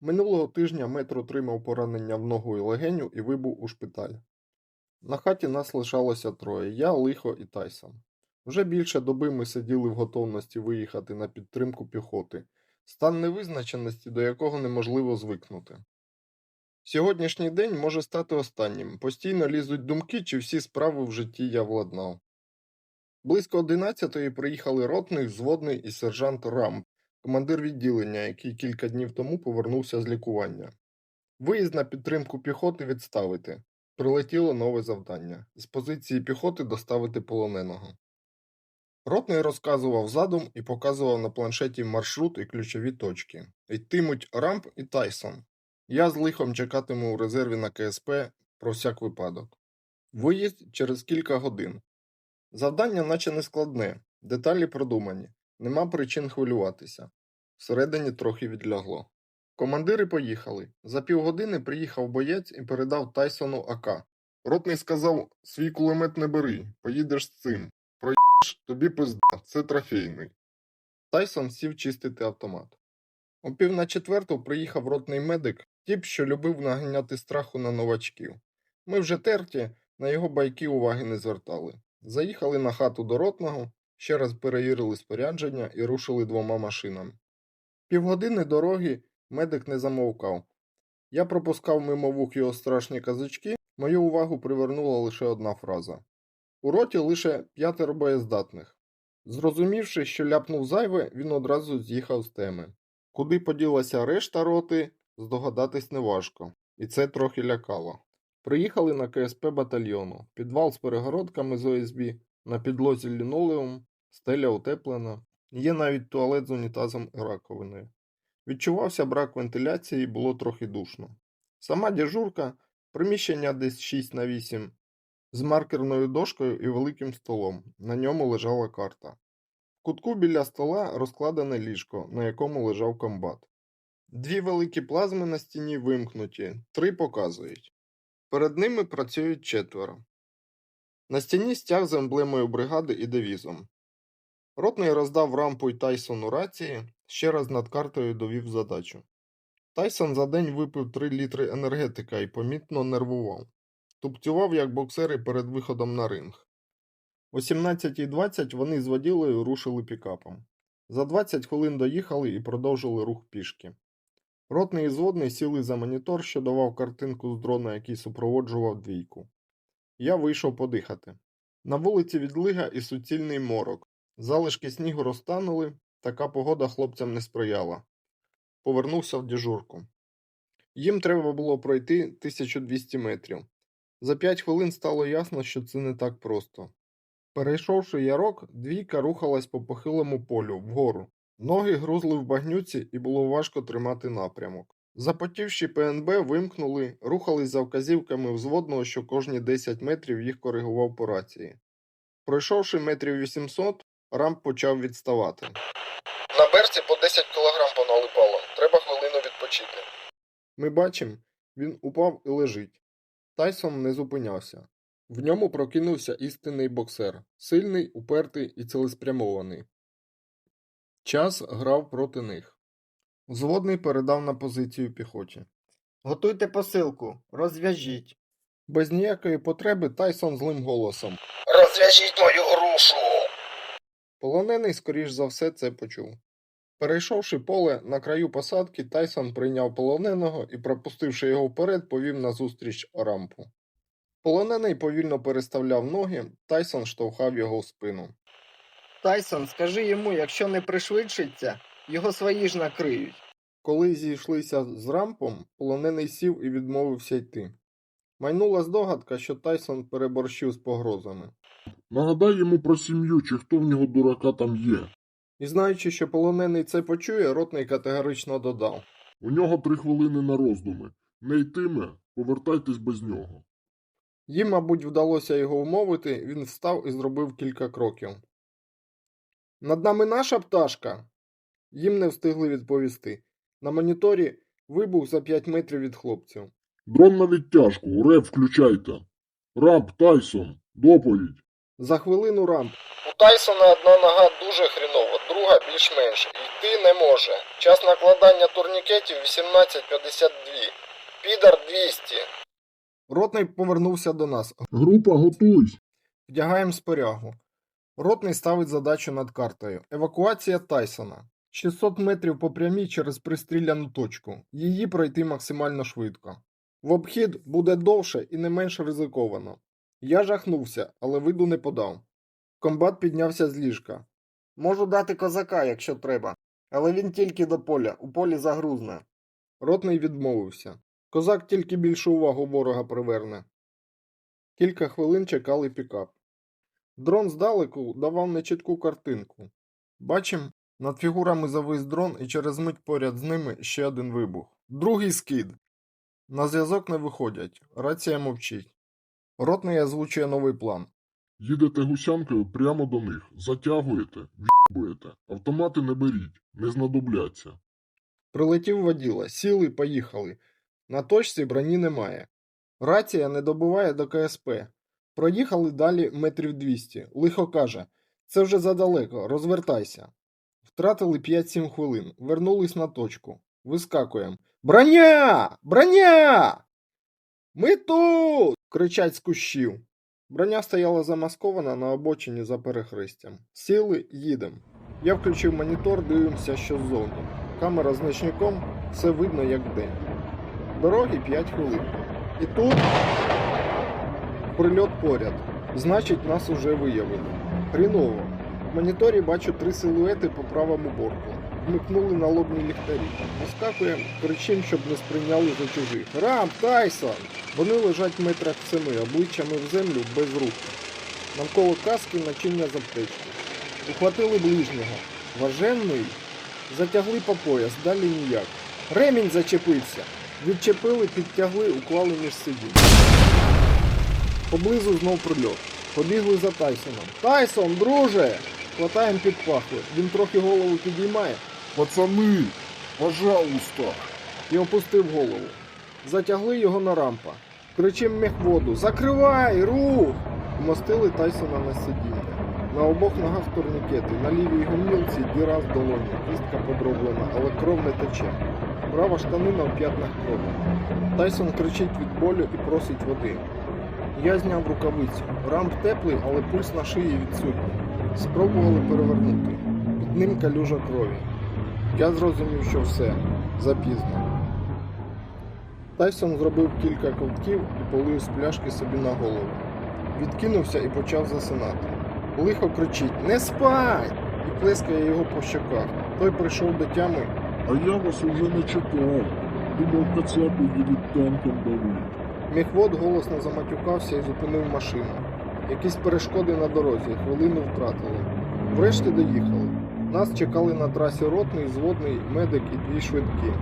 Минулого тижня метр отримав поранення в ногу і легеню і вибув у шпиталь. На хаті нас лишалося троє я, Лихо і Тайсон. Вже більше доби ми сиділи в готовності виїхати на підтримку піхоти, стан невизначеності, до якого неможливо звикнути. Сьогоднішній день може стати останнім. Постійно лізуть думки, чи всі справи в житті я владнав. Близько одинадцятої приїхали ротний, взводний і сержант Рамп, командир відділення, який кілька днів тому повернувся з лікування. Виїзд на підтримку піхоти відставити. Прилетіло нове завдання з позиції піхоти доставити полоненого. Ротний розказував задум і показував на планшеті маршрут і ключові точки. Йтимуть Рамп і Тайсон. Я з лихом чекатиму у резерві на КСП про всяк випадок. Виїзд через кілька годин. Завдання наче не складне, деталі продумані, нема причин хвилюватися. Всередині трохи відлягло. Командири поїхали. За півгодини приїхав боєць і передав Тайсону АК. Ротний сказав: свій кулемет не бери, поїдеш з цим. Проїш, тобі пизда, це трофейний. Тайсон сів чистити автомат. О пів на четверту приїхав ротний медик, тіп, що любив наганяти страху на новачків. Ми вже терті, на його байки уваги не звертали. Заїхали на хату до ротного, ще раз перевірили спорядження і рушили двома машинами. Півгодини дороги медик не замовкав. Я пропускав мимо вух його страшні казочки, мою увагу привернула лише одна фраза. У роті лише п'ятеро боєздатних. Зрозумівши, що ляпнув зайве, він одразу з'їхав з теми. Куди поділася решта роти, здогадатись неважко, і це трохи лякало. Приїхали на КСП батальйону, підвал з перегородками з ОСБ, на підлозі лінолеум, стеля утеплена, є навіть туалет з унітазом і раковиною. Відчувався брак вентиляції, було трохи душно. Сама дежурка, приміщення десь 6 на 8, з маркерною дошкою і великим столом. На ньому лежала карта. В кутку біля стола розкладене ліжко, на якому лежав комбат. Дві великі плазми на стіні вимкнуті, три показують. Перед ними працюють четверо. На стіні стяг з емблемою бригади і девізом. Ротний роздав рампу й Тайсону рації, ще раз над картою довів задачу. Тайсон за день випив 3 літри енергетика і помітно нервував. Тупцював, як боксери перед виходом на ринг. О 17.20 вони з воділею рушили пікапом. За 20 хвилин доїхали і продовжили рух пішки. Ротний і зводний сіли за монітор, що давав картинку з дрона, який супроводжував двійку. Я вийшов подихати. На вулиці відлига і суцільний морок. Залишки снігу розтанули, така погода хлопцям не сприяла. Повернувся в дежурку. Їм треба було пройти 1200 метрів. За 5 хвилин стало ясно, що це не так просто. Перейшовши ярок, двійка рухалась по похилому полю вгору. Ноги грузли в багнюці і було важко тримати напрямок. Запотівші ПНБ вимкнули, рухались за вказівками взводного, що кожні 10 метрів їх коригував по рації. Пройшовши метрів 800, рамп почав відставати. На берці по 10 кг поналипало, треба хвилину відпочити. Ми бачимо, він упав і лежить. Тайсон не зупинявся. В ньому прокинувся істинний боксер, сильний, упертий і цілеспрямований. Час грав проти них. Взводний передав на позицію піхоті. Готуйте посилку, розв'яжіть. Без ніякої потреби Тайсон злим голосом. Розв'яжіть мою грушу. Полонений, скоріш за все, це почув. Перейшовши поле на краю посадки, Тайсон прийняв полоненого і, пропустивши його вперед, повів назустріч рампу. Полонений повільно переставляв ноги, Тайсон штовхав його в спину. Тайсон, скажи йому, якщо не пришвидшиться, його свої ж накриють. Коли зійшлися з рампом, полонений сів і відмовився йти. Майнула здогадка, що Тайсон переборщив з погрозами. Нагадай йому про сім'ю, чи хто в нього дурака там є. І знаючи, що полонений це почує, ротний категорично додав. У нього три хвилини на роздуми. Не йтиме, повертайтесь без нього. Їм, мабуть, вдалося його вмовити, він встав і зробив кілька кроків. Над нами наша пташка. Їм не встигли відповісти. На моніторі вибух за 5 метрів від хлопців. Дрон на відтяжку, реп включайте. Раб, Тайсон, доповідь. За хвилину рамп. У Тайсона одна нога дуже хрінова, друга більш-менш. Йти не може. Час накладання турнікетів 18.52. Підар 200. Ротний повернувся до нас. Група, готуйсь! Вдягаємо спорягу. Ротний ставить задачу над картою. Евакуація Тайсона. 600 метрів по прямій через пристріляну точку. Її пройти максимально швидко. В обхід буде довше і не менш ризиковано. Я жахнувся, але виду не подав. Комбат піднявся з ліжка. Можу дати козака, якщо треба, але він тільки до поля, у полі загрузне. Ротний відмовився. Козак тільки більшу увагу ворога приверне. Кілька хвилин чекали пікап. Дрон здалеку давав нечітку картинку. Бачим, над фігурами завис дрон і через мить поряд з ними ще один вибух. Другий скид. На зв'язок не виходять. Рація мовчить. Ротний озвучує новий план. Їдете гусянкою прямо до них, затягуєте, в'їбуєте. Автомати не беріть, не знадобляться. Прилетів воділа, сіли, поїхали. На точці броні немає. Рація не добуває до КСП. Проїхали далі метрів 200. Лихо каже: це вже задалеко, розвертайся. Втратили 5-7 хвилин, вернулись на точку. Вискакуємо. Броня! Броня! Ми тут! кричать з кущів. Броня стояла замаскована на обочині за перехрестям. Сіли, їдемо. Я включив монітор, дивимося, що ззовні. Камера з ночником, все видно як день. Дороги 5 хвилин. І тут прильот поряд. Значить, нас уже виявили. Хріново. В моніторі бачу три силуети по правому борту. Вмикнули налобні ліхтарі. Вискакуємо, кричим, щоб не сприйняли за чужих. Рам, Тайсон! Вони лежать метрах семи, обличчями в землю без рук. Навколо каски начиння з аптечки. Ухватили ближнього. Важенний. Затягли по пояс, далі ніяк. Ремінь зачепився. Відчепили, підтягли, уклали між сидінь. Поблизу знов прильот. Побігли за Тайсоном. Тайсон, друже! Хватаємо під пахви. Він трохи голову підіймає Пацани, пожалуйста! і опустив голову. Затягли його на рампа. Кричим мехводу Закривай! Рух! Вмостили Тайсона на сидіння. На обох ногах турнікети, на лівій гомілці діра з долоні, кістка подроблена, але кров не тече. Права штанина в п'ятнах крові. Тайсон кричить від болю і просить води. Я зняв рукавицю. Рамп теплий, але пульс на шиї відсутній. Спробували перевернути. Під ним калюжа крові. Я зрозумів, що все запізно. Тайсон зробив кілька ковтків і полив з пляшки собі на голову. Відкинувся і почав засинати. Лихо кричить Не спать! і плескає його по щоках. Той прийшов до тями. А я вас уже не чекав. Думав, кацапи їдуть танком давить. Міхвод голосно заматюкався і зупинив машину. Якісь перешкоди на дорозі, хвилину втратили. Врешті доїхали. Нас чекали на трасі ротний, зводний, медик і дві швидкі.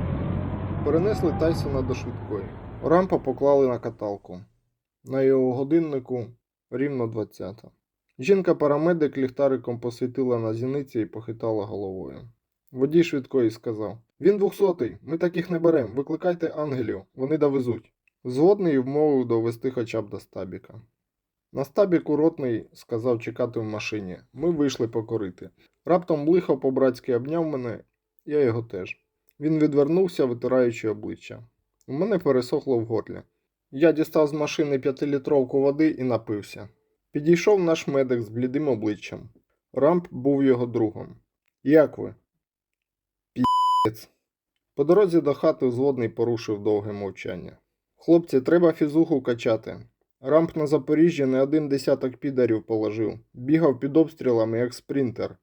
Перенесли Тайсона до швидкої. Рампа поклали на каталку. На його годиннику рівно 20. Жінка-парамедик ліхтариком посвітила на зіниці і похитала головою. Водій швидкої сказав: Він двохсотий, ми таких не берем. Викликайте ангелів, вони довезуть. Згодний вмовив довести хоча б до стабіка. На стабіку ротний сказав чекати в машині. Ми вийшли покорити. Раптом лихо по-братськи обняв мене, я його теж. Він відвернувся, витираючи обличчя. У мене пересохло в горлі. Я дістав з машини п'ятилітровку води і напився. Підійшов наш медик з блідим обличчям. Рамп був його другом. Як ви? Піць. По дорозі до хати згодний порушив довге мовчання. Хлопці, треба фізуху качати. Рамп на Запоріжжі не один десяток підарів положив. Бігав під обстрілами, як спринтер.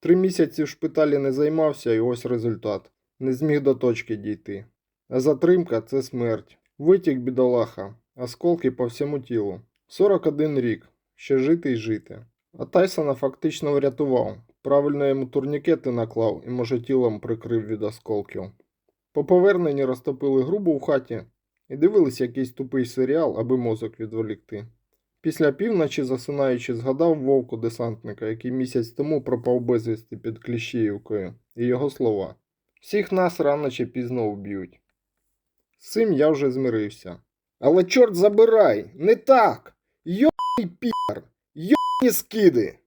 Три місяці в шпиталі не займався, і ось результат. Не зміг до точки дійти. А затримка це смерть. Витік бідолаха, осколки по всьому тілу. 41 рік. Ще жити й жити. А Тайсона фактично врятував. Правильно йому турнікети наклав і, може, тілом прикрив від осколків. По поверненні розтопили грубу в хаті і дивились якийсь тупий серіал, аби мозок відволікти. Після півночі, засинаючи, згадав вовку десантника, який місяць тому пропав безвісти під Кліщіївкою, і його слова. Всіх нас рано чи пізно вб'ють. З цим я вже змирився. Але чорт забирай, не так! Йоний пір! Йоний скиди.